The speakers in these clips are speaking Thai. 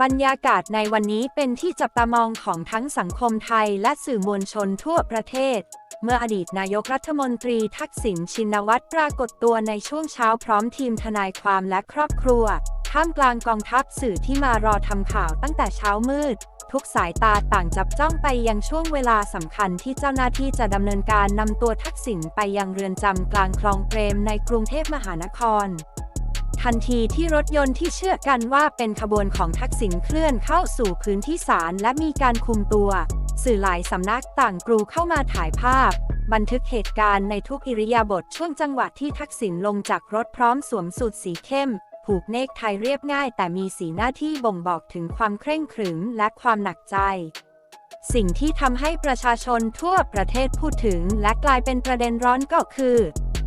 บรรยากาศในวันนี้เป็นที่จับตามองของทั้งสังคมไทยและสื่อมวลชนทั่วประเทศ เมื่ออดีตนายกรัฐมนตรีทักษิณชินวัตรปรากฏตัวในช่วงเช้าพร้อมทีมทนายความและครอบครัว ท่ามกลางกองทัพสื่อที่มารอทำข่าวตั้งแต่เช้ามืด ทุกสายตาต่างจับจ้องไปยังช่วงเวลาสำคัญที่เจ้าหน้าที่จะดำเนินการนำตัวทักษิณไปยังเรือนจำกลางคลองเปรมในกรุงเทพมหานคร ทันทีที่รถยนต์ที่เชื่อกันว่าเป็นขบวนของทักษิณเคลื่อนเข้าสู่พื้นที่ศาลและมีการคุมตัว สื่อหลายสำนักต่างกรูเข้ามาถ่ายภาพ บันทึกเหตุการณ์ในทุกอิริยาบถช่วงจังหวะที่ทักษิณลงจากรถพร้อมสวมสูทสีเข้ม ผูกเนกไทเรียบง่าย แต่มีสีหน้าที่บ่งบอกถึงความเคร่งขรึมและความหนักใจสิ่งที่ทำให้ประชาชนทั่วประเทศพูดถึงและกลายเป็นประเด็นร้อนก็คือ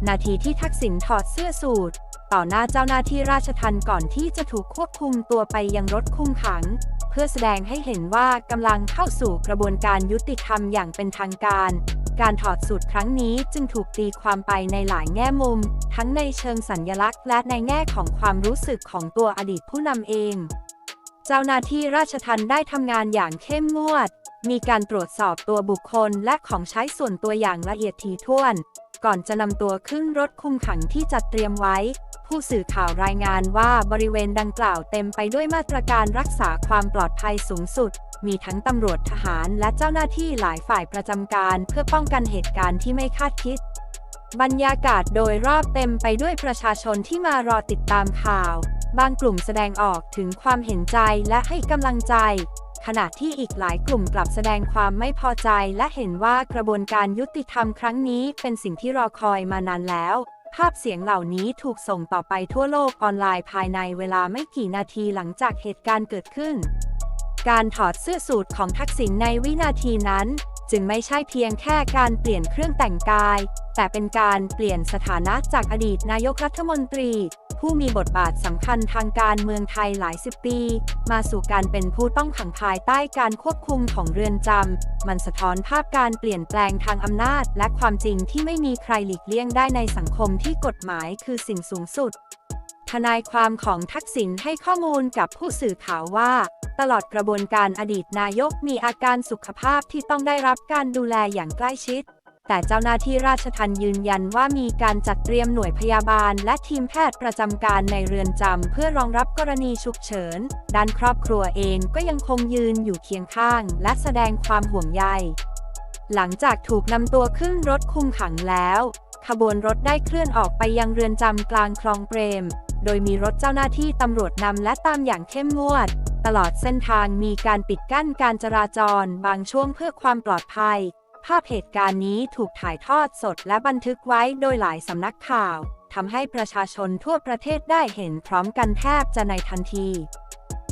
นาทีที่ทักษิณถอดเสื้อสูท ต่อหน้าเจ้าหน้าที่ราชทัณฑ์ก่อนที่จะถูกควบคุมตัวไปยังรถคุมขัง เพื่อแสดงให้เห็นว่ากำลังเข้าสู่กระบวนการยุติธรรมอย่างเป็นทางการ การถอดสูตรครั้งนี้จึงถูกตีความไปในหลายแง่มุม ทั้งในเชิงสัญญลักษณ์ และในแง่ของความรู้สึกของตัวอดีตผู้นำเอง เจ้าหน้าที่ราชทัณฑ์ได้ทำงานอย่างเข้มงวด มีการตรวจสอบตัวบุคคลและของใช้ส่วนตัวอย่างละเอียดถี่ถ้วน ก่อนจะนำตัวขึ้นรถคุมขังที่จัดเตรียมไว้ ผู้สื่อข่าวรายงานว่าบริเวณดังกล่าวเต็มไปด้วยมาตรการรักษาความปลอดภัยสูงสุด มีทั้งตำรวจทหารและเจ้าหน้าที่หลายฝ่ายประจำการเพื่อป้องกันเหตุการณ์ที่ไม่คาดคิด บรรยากาศโดยรอบเต็มไปด้วยประชาชนที่มารอติดตามข่าว บางกลุ่มแสดงออกถึงความเห็นใจและให้กำลังใจ ขณะที่อีกหลายกลุ่มกลับแสดงความไม่พอใจและเห็นว่ากระบวนการยุติธรรมครั้งนี้เป็นสิ่งที่รอคอยมานานแล้ว ภาพเสียงเหล่านี้ถูกส่งต่อไปทั่วโลกออนไลน์ภายในเวลาไม่กี่นาทีหลังจากเหตุการณ์เกิดขึ้น การถอดเสื้อสูทของทักษิณในวินาทีนั้น จึงไม่ใช่เพียงแค่การเปลี่ยนเครื่องแต่งกาย แต่เป็นการเปลี่ยนสถานะจากอดีตนายกรัฐมนตรี ผู้มีบทบาทสำคัญทางการเมืองไทยหลายสิบปี มาสู่การเป็นผู้ต้องขังภายใต้การควบคุมของเรือนจำ มันสะท้อนภาพการเปลี่ยนแปลงทางอำนาจ และความจริงที่ไม่มีใครหลีกเลี่ยงได้ในสังคมที่กฎหมายคือสิ่งสูงสุด ทนายความของทักษิณให้ข้อมูลกับผู้สื่อข่าวว่า ตลอดกระบวนการอดีตนายกมีอาการสุขภาพที่ต้องได้รับการดูแลอย่างใกล้ชิด แต่เจ้าหน้าที่ราชทัณฑ์ยืนยันว่ามีการจัดเตรียมหน่วยพยาบาล และทีมแพทย์ประจำการในเรือนจำเพื่อรองรับกรณีฉุกเฉิน ด้านครอบครัวเองก็ยังคงยืนอยู่เคียงข้าง และแสดงความห่วงใย หลังจากถูกนำตัวขึ้นรถคุมขังแล้ว ขบวนรถได้เคลื่อนออกไปยังเรือนจำกลางคลองเปรม โดยมีรถเจ้าหน้าที่ตำรวจนำและตามอย่างเข้มงวด ตลอดเส้นทางมีการปิดกั้นการจราจรบางช่วงเพื่อความปลอดภัย ภาพเหตุการณ์นี้ถูกถ่ายทอดสดและบันทึกไว้โดยหลายสำนักข่าวทำให้ประชาชนทั่วประเทศได้เห็นพร้อมกันแทบจะในทันที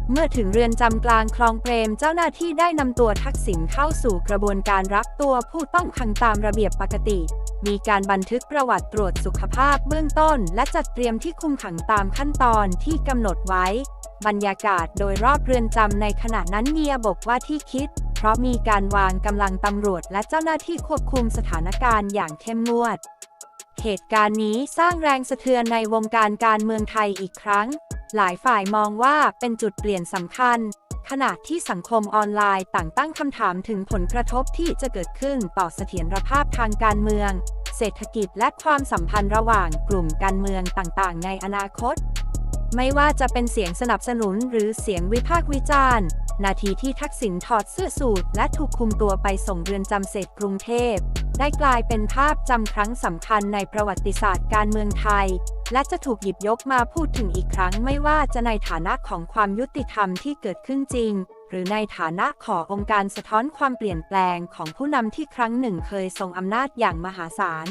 เมื่อถึงเรือนจำกลางคลองเปรมเจ้าหน้าที่ได้นำตัวทักษิณเข้าสู่กระบวนการรับตัวผู้ต้องขังตามระเบียบปกติ มีการบันทึกประวัติตรวจสุขภาพเบื้องต้น และจัดเตรียมที่คุมขังตามขั้นตอนที่กำหนดไว้ บรรยากาศโดยรอบเรือนจำในขณะนั้นมีระบบว่าที่คิด เพราะมีการวางกำลังตำรวจและเจ้าหน้าที่ควบคุมสถานการณ์อย่างเข้มงวด เหตุการณ์นี้สร้างแรงสะเทือนในวงการการเมืองไทยอีกครั้ง หลายฝ่ายมองว่าเป็นจุดเปลี่ยนสำคัญ ขณะที่สังคมออนไลน์ต่างตั้งคำถามถึงผลกระทบที่จะเกิดขึ้นต่อเสถียรภาพทางการเมือง เศรษฐกิจและความสัมพันธ์ระหว่างกลุ่มการเมืองต่างๆ ในอนาคต ไม่ว่าจะเป็นเสียงสนับสนุนหรือเสียงวิพากษ์วิจารณ์ นาทีที่ทักษิณถอดเสื้อสูทและถูกคุมตัวไปส่งเรือนจำเสร็จกรุงเทพ ได้กลายเป็นภาพจำครั้งสำคัญในประวัติศาสตร์การเมืองไทย และจะถูกหยิบยกมาพูดถึงอีกครั้งไม่ว่าจะในฐานะของความยุติธรรมที่เกิดขึ้นจริง หรือในฐานะขององค์การสะท้อนความเปลี่ยนแปลงของผู้นำที่ครั้งหนึ่งเคยทรงอำนาจอย่างมหาศาล